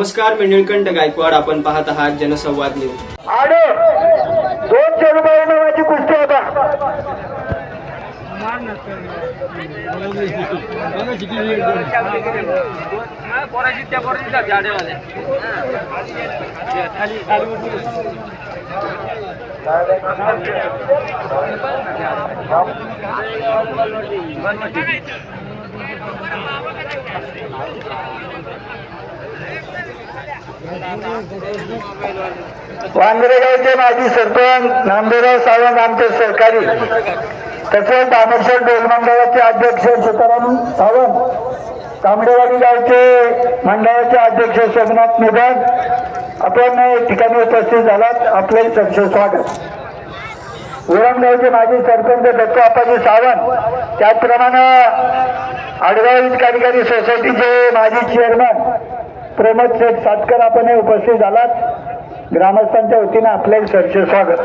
नमस्कार मी निळकंठ गायकवाड. आपण पाहत आहात जनसंवाद न्यूज. आणि दोनशे रुपये नावाची कुस्ती होता वांद्रेगावचे माजी सरपंच नामदेवराव सावंत आमचे सरकारी. तसेच दामेश्वर डोल मंडळाचे अध्यक्ष सीताराम सावंत तांबडेवाडी गावचे मंडळाचे अध्यक्ष सोमनाथ निधन. आपण ठिकाणी उपस्थित झालात. आपले सक्षम स्वागत. विरमगावचे माजी सरपंच दत्तू आपाजी सावंत त्याचप्रमाणे आडगाव कार्यकारी सोसायटीचे माजी चेअरमन प्रमोद शेठ सातकर आपण हे उपस्थित झालात. ग्रामस्थांच्या वतीने आपले सरचे स्वागत.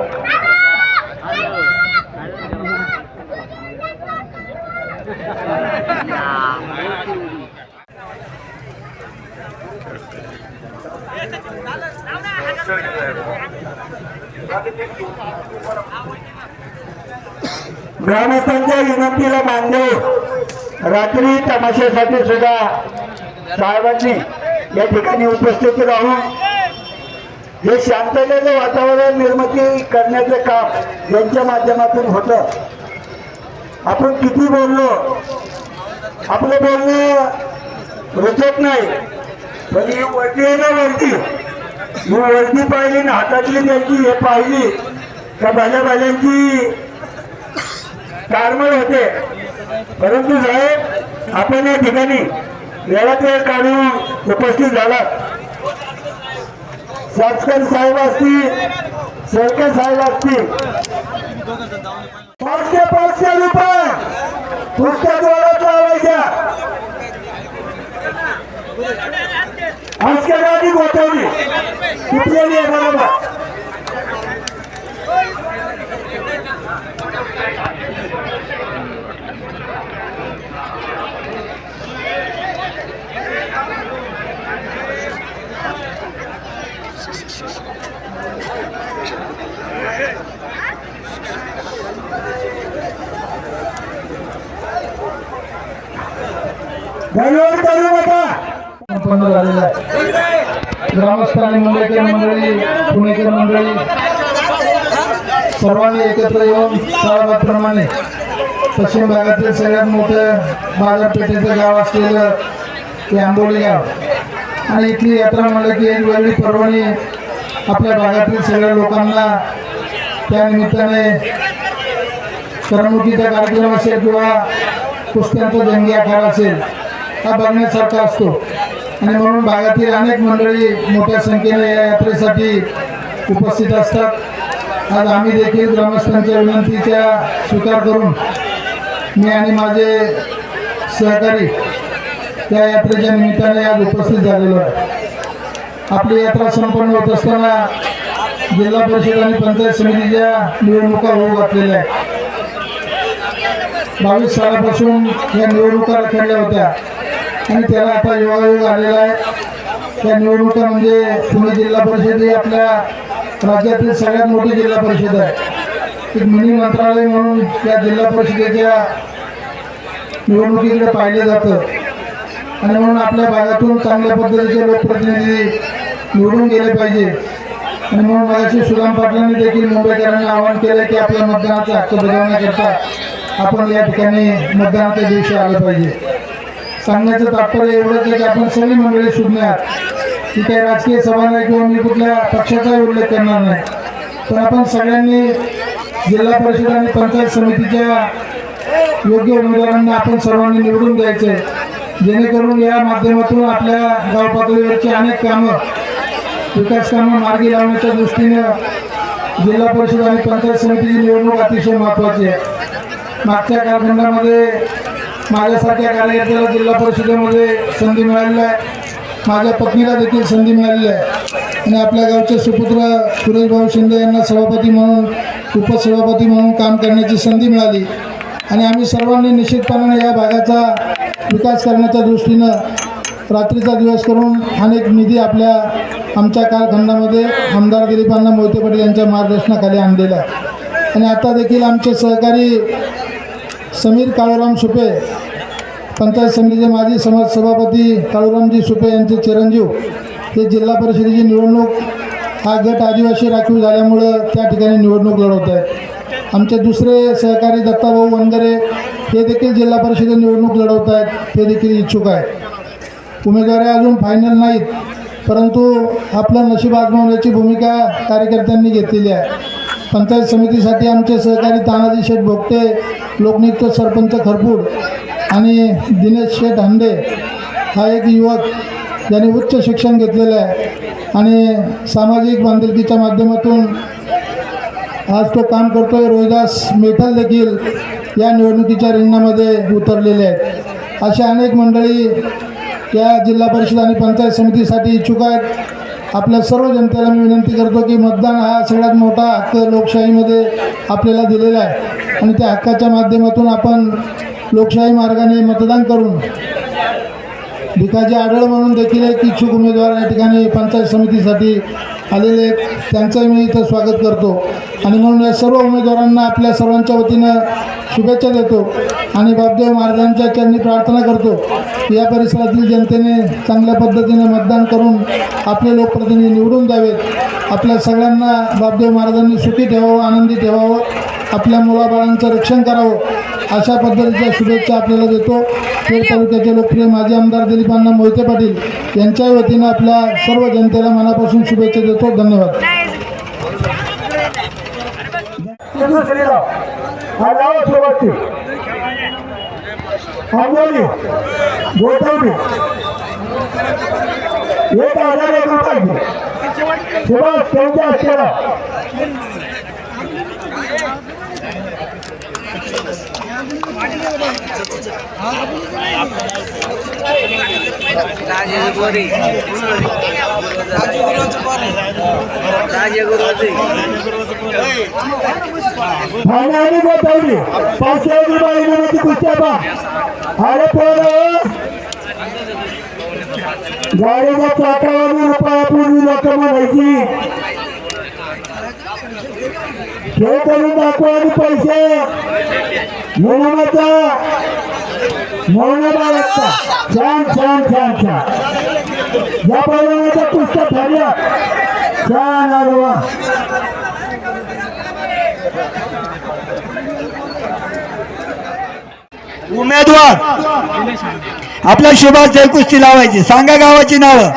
ग्रामस्थांच्या विनंतीला मान्य रात्री तमाशासाठी सुद्धा साहेबांनी या ठिकाणी उपस्थित राहून हे शांततेचं वातावरण निर्मिती करण्याचं काम यांच्या माध्यमातून होतं. आपण किती बोललो? आपलं बोलणं रुचत नाही. पण ही वरती आहे ना वरती? ही वरती पाहिली ना हातातली त्यांची हे पाहिली. त्या भाज्या भाज्यांची कारमळ होते. परंतु साहेब आपण या ठिकाणी वेळात वेळ काढून उपस्थित झालात सातकर साहेब असतील सरकर साहेब असतील. पाचशे पाचशे रुपये. पुस्तक जोरात लावायच्या आजच्या गाडी गोठवली. कुठलेली आहे बरोबर? संपन्न झालेला आहे ग्रामस्थ आणि मुंबईकर मंडळी पुणेकर मंडळी सर्वांनी एकत्र येऊन प्रमाणे पश्चिम भागातील सगळ्यात मोठं बाजारपेठेचं गाव असलेलं ते आंबोली गाव. आणि इथली यात्रा म्हणलं की एक वेगळी पर्वणी आपल्या भागातील सगळ्या लोकांना त्या निमित्ताने करमणुकीचा कार्यक्रम असेल किंवा कुस्त्यांचा जंगी आखाडा असेल हा बघण्यासारखा असतो. आणि म्हणून भागातील अनेक मंडळी मोठ्या संख्येने या यात्रेसाठी उपस्थित असतात. आज आम्ही देखील ग्रामस्थांच्या विनंतीचा स्वीकार करून मी आणि माझे सहकारी त्या यात्रेच्या निमित्ताने आज उपस्थित झालेलो आहे. आपली यात्रा संपन्न होत असताना जिल्हा परिषद आणि पंचायत समितीच्या निवडणुका होऊ घातलेल्या आहेत. बावीस सालापासून या निवडणुका रखडल्या होत्या. आणि त्याला आता योगायोग आलेला आहे. त्या निवडणुका म्हणजे पुणे जिल्हा परिषद ही आपल्या राज्यातील सगळ्यात मोठी जिल्हा परिषद आहे. एक मिनी मंत्रालय म्हणून या जिल्हा परिषदेच्या निवडणुकीकडे पाहिले जातं. आणि म्हणून आपल्या भागातून चांगल्या पद्धतीचे लोकप्रतिनिधी निवडून गेले पाहिजे. आणि म्हणून मगाशी सुदाम पाटलांनी देखील मुंबईकरांना आवाहन केलं की आपल्या मतदानाचा हक्क बजावण्याकरता आपण या ठिकाणी मतदानाच्या दिवशी आलं पाहिजे. सांगण्याचं तात्पर्य एवढंच आहे की आपण सगळी मंडळी शून्य आहात ती काही राजकीय सभा नाही किंवा मी कुठल्या पक्षाचाही उल्लेख करणार नाही. पण आपण सगळ्यांनी जिल्हा परिषद आणि पंचायत समितीच्या योग्य उमेदवारांना आपण सर्वांनी निवडून द्यायचं आहे जेणेकरून या माध्यमातून आपल्या गाव पातळीवरची अनेक कामं विकास कामं मार्गी लावण्याच्या दृष्टीनं जिल्हा परिषद आणि पंचायत समितीची निवडणूक अतिशय महत्त्वाची आहे. मागच्या कालखंडामध्ये माझ्यासारख्या कार्यकर्त्याला जिल्हा परिषदेमध्ये संधी मिळालेली आहे. माझ्या पत्नीला देखील संधी मिळालेली आहे. आणि आपल्या गावचे सुपुत्र सुरेशभाऊ शिंदे यांना सभापती म्हणून उपसभापती म्हणून काम करण्याची संधी मिळाली. आणि आम्ही सर्वांनी निश्चितपणाने या भागाचा विकास करण्याच्या दृष्टीनं रात्रीचा दिवस करून अनेक निधी आपल्या आमच्या कालखंडामध्ये आमदार दिलीपांना मोहिते पाटील यांच्या मार्गदर्शनाखाली आणलेला आहे. आणि आता देखील आमचे सहकारी समीर काळूराम सुपे पंचायत समितीचे माजी समाज सभापती काळूरामजी सुपे यांचे चिरंजीव हे जिल्हा परिषदेची निवडणूक हा गट आदिवासी राखीव झाल्यामुळं त्या ठिकाणी निवडणूक लढवत आहेत आमचे दुसरे सहकारी दत्ताभाऊ वनगरे हे देखील जिल्हा परिषद निवडणूक लढवत आहेत ते देखील इच्छुक आहेत. उमेदवारी अजून फायनल नाहीत परंतु आपलं नशीब आजमावण्याची भूमिका कार्यकर्त्यांनी घेतलेली आहे. पंचायत समितीसाठी आमचे सहकारी तानाजी शेठ भोगटे लोकनियुक्त सरपंच खरपूड आणि दिनेश शेठ हांडे हा एक युवक ज्याने उच्च शिक्षण घेतलेलं आहे आणि सामाजिक बांधिलकीच्या माध्यमातून आज तो काम करतोय. रोहिदास मेठल देखील या निवडणुकीच्या रिंगणामध्ये उतरलेले आहेत. अशा अनेक मंडळी या जिल्हा परिषद आणि पंचायत समितीसाठी इच्छुक आहेत. आपल्या सर्व जनतेला मी विनंती करतो की मतदान हा सगळ्यात मोठा हक्क लोकशाहीमध्ये आपल्याला दिलेला आहे. आणि त्या हक्काच्या माध्यमातून आपण लोकशाही मार्गाने मतदान करून भिकाजी आढळ म्हणून देखील एक इच्छुक उमेदवार या ठिकाणी पंचायत समितीसाठी आलेले आहेत. त्यांचंही मी इथं स्वागत करतो. आणि म्हणून या सर्व उमेदवारांना आपल्या सर्वांच्या वतीनं शुभेच्छा देतो. आणि बापदेव महाराजांच्या चरणी प्रार्थना करतो. या परिसरातील जनतेने चांगल्या पद्धतीने मतदान करून आपले लोकप्रतिनिधी निवडून द्यावेत. आपल्या सगळ्यांना बापदेव महाराजांनी सुखी ठेवावं आनंदी ठेवावं आपल्या मुलाबाळांचं रक्षण करावं अशा पद्धतीच्या शुभेच्छा आपल्याला देतो. खेड तालुक्याचे लोकप्रिय माजी आमदार दिलीपांना मोहिते पाटील यांच्या वतीनं आपल्या सर्व जनतेला मनापासून शुभेच्छा देतो. धन्यवाद. दुसरीला हा लावा सुरुवाती आंबोली गोठवली एक हजार एक रुपये सुभाष त्यांच्या असलेला ठाण्याने गोठवली पाचशे एक रुपये इनामाची कुस्त्या पा अरे पोर! गाडीच्या चाकावर रुपया पूर्वी लोक म्हणायची. हे करून दाखवा आणि पैसे. इनामाचा मौन बाळगता. छान छान छान छान. या पैलवानाच्या पुस्तक ठरल्या छान आरोवा उमेदवार. आपल्या सुभाष जयकुस्ती लावायची. सांगा गावाची नावं.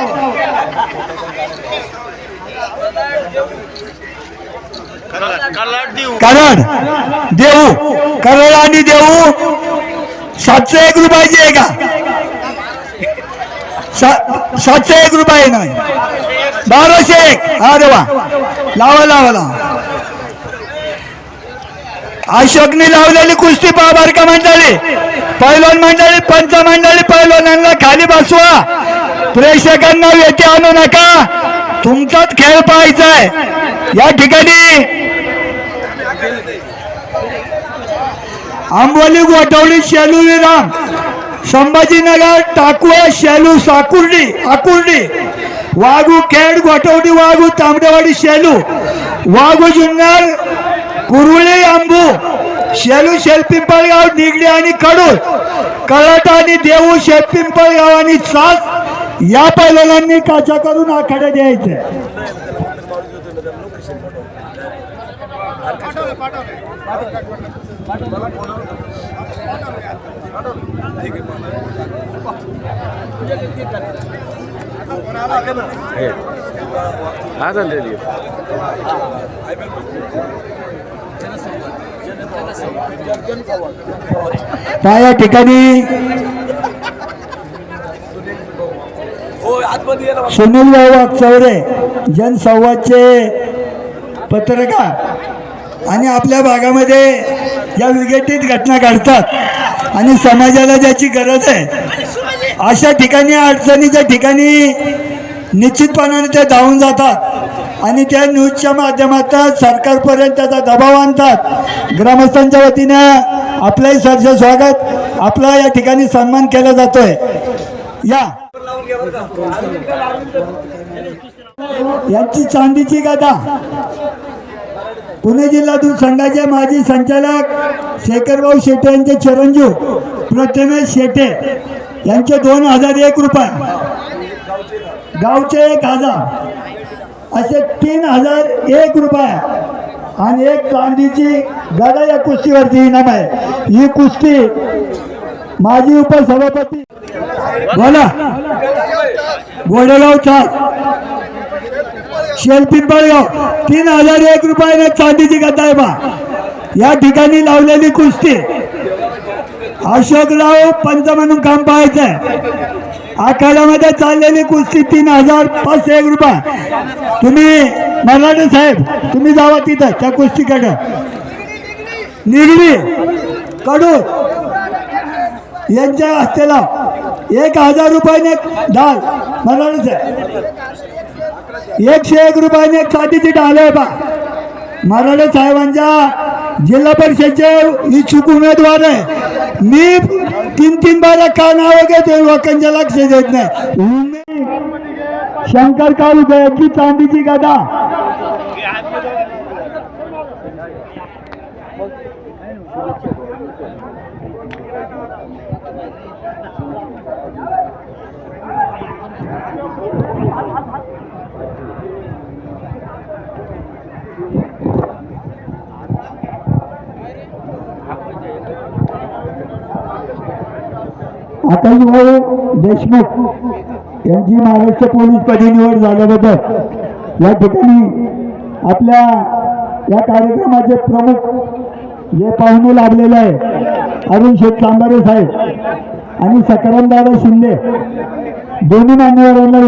कारण देऊ. करळ आणि देऊ. सातशे एक रुपयाची आहे का? सातशे एक रुपये नाही. बाराशे एक. हा देवा लावा लावा लावा. अशोकने लावलेली कुस्ती पहा बारका का मंडळी. पैलवान मंडळी पंच मंडळी पैलवानांना खाली बसवा. प्रेक्षकांना येथे आणू नका. तुमचाच खेळ पाहायचा आहे या ठिकाणी आंबोली गोठवली शेलू विराम. संभाजीनगर टाकुआ शेलू साकुर्डी आकुर्डी. वाघू खेड गोठवडी वाघू तांबडेवाडी शेलू. वाघू जुन्नर कुरुळे आंबू शेलू शेलपिंपळगाव निगडी आणि कडू कळट आणि देऊ शेलपिंपळगाव आणि सास या पैलवानांनी काचा करून आखाडे द्यायचे. काय या ठिकाणी? सुनील भाऊ चौरे जनसंवादचे पत्रकार. आणि आपल्या भागामध्ये या विघटित घटना घडतात आणि समाजाला ज्याची गरज आहे अशा ठिकाणी अडचणीच्या ठिकाणी निश्चितपणाने ते धावून जातात. आणि त्या न्यूजच्या माध्यमातून सरकारपर्यंत त्याचा दबाव आणतात. ग्रामस्थांच्या वतीनं आपलंही सरचं स्वागत. आपला या ठिकाणी सन्मान केला जातोय. या. यांची चांदीची गादा पुणे जिल्हा दूध संघाचे माजी संचालक शेखरभाऊ शेटे यांचे चिरंजीव प्रथमेश शेटे यांचे दोन हजार एक रुपये. गावचे एक हजार. असे तीन हजार एक रुपये. आणि एक चांदीची गदा या कुस्तीवरती इनाम आहे. ही कुस्ती माजी उपसभापती बोला. गोडेगाव चार. शेलपिंपळगाव. तीन हजार एक रुपयाने चांदीची गदा आहे बा. या ठिकाणी लावलेली कुस्ती. अशोकराव पंच म्हणून काम पाहायचंय आखाड्यामध्ये चाललेली कुस्ती तीन हजार पाचशे एक रुपये. तुम्ही मराठे साहेब तुम्ही जावा तिथं त्या कुस्तीकडे. निगडी कडू यांच्या हस्तेला एक हजार रुपयाने डाल मराठे साहेब एकशे एक रुपयाने एक साठीची डाल आहे बा. मराठे साहेबांच्या जिल्हा परिषदचे इच्छुक उमेदवार आहे. मी तीन तीन बारा का नावं घेतो लोकांच्या लक्ष देत नाही. शंकर काळू यांची चांदीची गदा. अटलभाऊ देशमुख यांची महाराष्ट्र पोलीसपदी निवड झाल्याबद्दल. या ठिकाणी आपल्या या कार्यक्रमाचे प्रमुख जे पाहुणे लाभलेले आहे अरुण शेठ तांबारे साहेब आणि सकारामदादा शिंदे दोन्ही मान्यवरांना